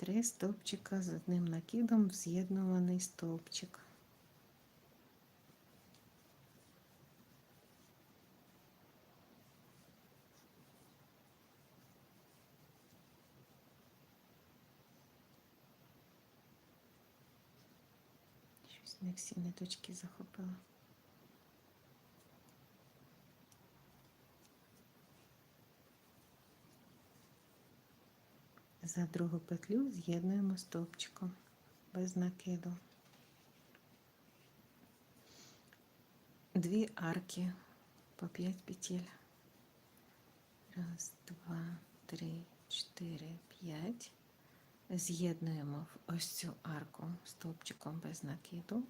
Три стовпчика з одним накидом в з'єднуваний стовпчик. Щось не всі ниточки захопила. За другу петлю з'єднуємо стовпчиком без накиду. Дві арки по 5 петель. Раз, два, три, чотири, п'ять. З'єднуємо в ось цю арку стовпчиком без накиду.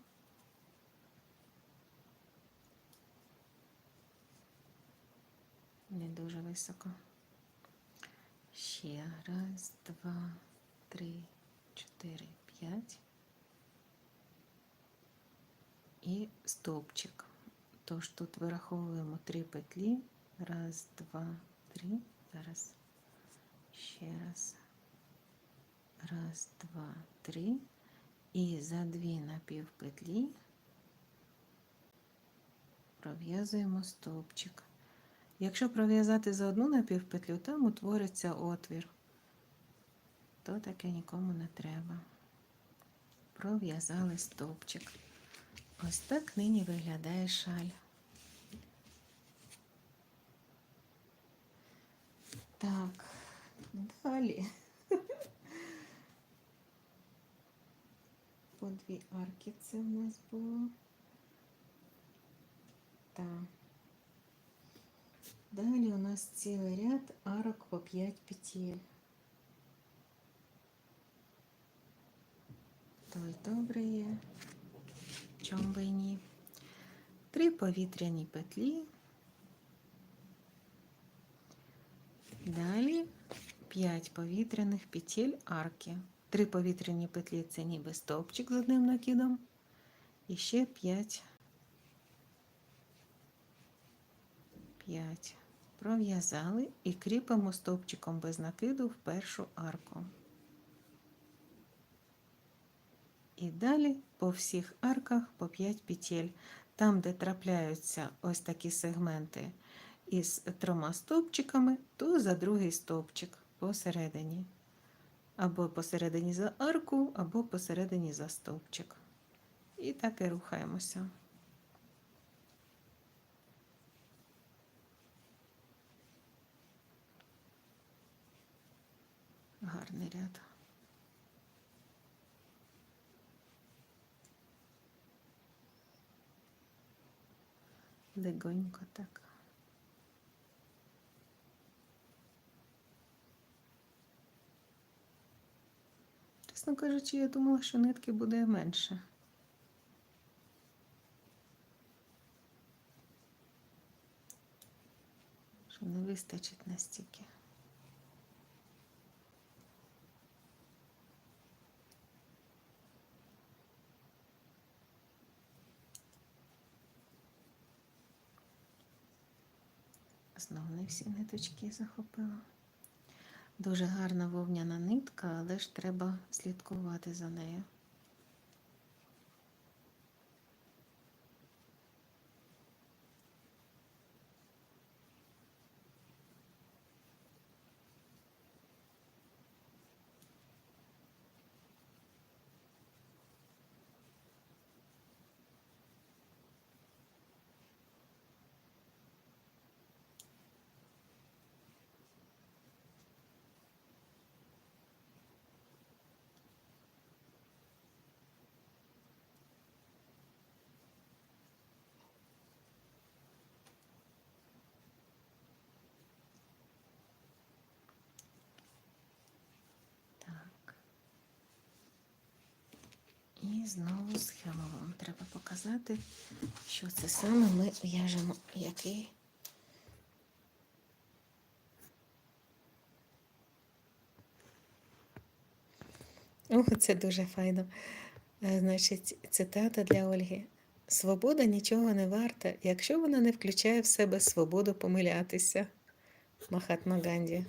Не дуже високо. Ще раз, два, три, чотири, п'ять. І стовпчик. Тож тут вираховуємо три петлі. Раз, два, три. Зараз ще раз. Раз, два, три. І за дві напівпетлі пров'язуємо стовпчик. Якщо пров'язати за одну напівпетлю, там утвориться отвір, то таке нікому не треба. Пров'язали стовпчик. Ось так нині виглядає шаль. Так, далі. По дві арки це в нас було. Так. Далі у нас цілий ряд арок по 5 петель. Той добре чом би ні. Три повітряні петлі. Далі 5 повітряних петель арки. Три повітряні петлі це ніби стовпчик з одним накидом. І ще 5 5. Пров'язали і кріпимо стовпчиком без накиду в першу арку. І далі по всіх арках по 5 петель. Там, де трапляються ось такі сегменти із трьома стовпчиками, то за другий стовпчик посередині. Або посередині за арку, або посередині за стовпчик. І так і рухаємося. Гарний ряд. Легонько так. Чесно кажучи, я думала, що нитки буде менше. Що не вистачить настільки. Не всі ниточки захопила. Дуже гарна вовняна нитка, але ж треба слідкувати за нею. Так. І знову схему вам треба показати, що це саме ми в'яжемо який. Ох, це дуже файно. Е, Значить, цитата для Ольги. Свобода нічого не варта, якщо вона не включає в себе свободу помилятися. Махатма Ганді.